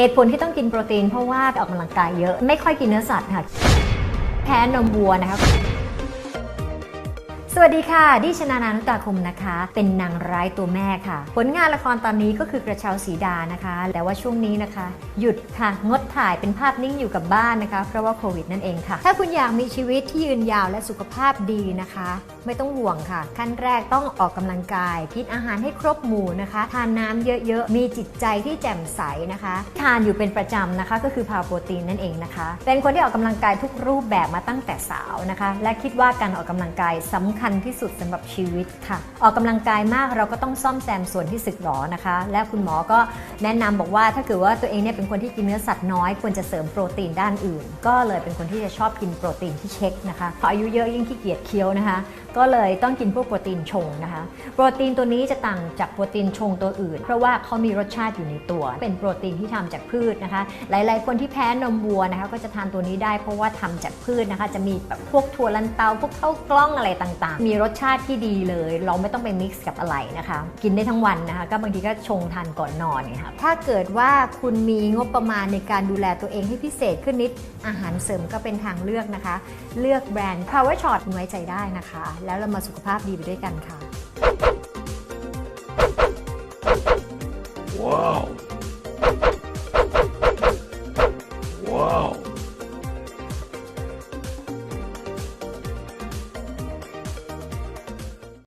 เหตุผลที่ต้องกินโปรตีนเพราะว่าออกกำลังกายเยอะ ไม่ค่อยกินเนื้อสัตว์ค่ะ แพ้นมวัวนะคะ วัสดีค่ะ ดิชนานานุตาคมนะคะ เป็นนางร้ายตัวแม่ค่ะ ผลงานละครตอนนี้ก็คือกระเช้าสีดานะคะ แต่ว่าช่วงนี้นะคะ หยุดค่ะ งดถ่ายเป็นภาพนิ่งอยู่กับบ้านนะคะ เพราะว่าโควิดนั่นเองค่ะ ถ้าคุณอยากมีชีวิตที่ยืนยาวและสุขภาพดีนะคะ ไม่ต้องห่วงค่ะ ขั้นแรกต้องออกกำลังกาย กินอาหารให้ครบหมู่นะคะ ทานน้ำเยอะๆ มีจิตใจที่แจ่มใสนะคะ ทานอยู่เป็นประจำนะคะ ก็คือพาโปรตีนนั่นเองนะคะ เป็นคนที่ออกกำลังกายทุกรูปแบบมาตั้งแต่สาวนะคะ และคิดว่าการออกกำลังกายสำคัญที่สุดสำหรับชีวิตค่ะ ออกกำลังกายมากเราก็ต้องซ่อมแซมส่วนที่สึกหรอนะคะ และคุณหมอก็แนะนำบอกว่าถ้าเกิดว่าตัวเองเนี่ยเป็นคนที่กินเนื้อสัตว์น้อยควรจะเสริมโปรตีนด้านอื่น ก็เลยเป็นคนที่จะชอบกินโปรตีนที่เช็คนะคะพออายุเยอะยิ่งขี้เกียจเคี้ยวนะคะ ก็เลยต้องกินพวกโปรตีนชงนะคะ โปรตีนตัวนี้จะต่างจากโปรตีนชงตัวอื่น เพราะว่าเขามีรสชาติอยู่ในตัว เป็นโปรตีนที่ทำจากพืชนะคะ หลาย ๆ คนที่แพ้นมวัวนะคะ ก็จะทานตัวนี้ได้เพราะว่าทำจากพืชนะคะ จะมีแบบพวกถั่วลันเตาพวกข้าวกล้องอะไรต่างๆมีรสชาติที่ดีเลย เราไม่ต้องไปมิกซ์กับอะไรนะคะ กินได้ทั้งวันนะคะ ก็บางทีก็ชงทานก่อนนอนเนี่ยค่ะถ้าเกิดว่าคุณมีงบประมาณในการดูแลตัวเองให้พิเศษขึ้นนิด อาหารเสริมก็เป็นทางเลือกนะคะ เลือกแบรนด์ Power Shot ไว้ใจได้นะคะ แล้วเรามาสุขภาพดีไปด้วยกันค่ะ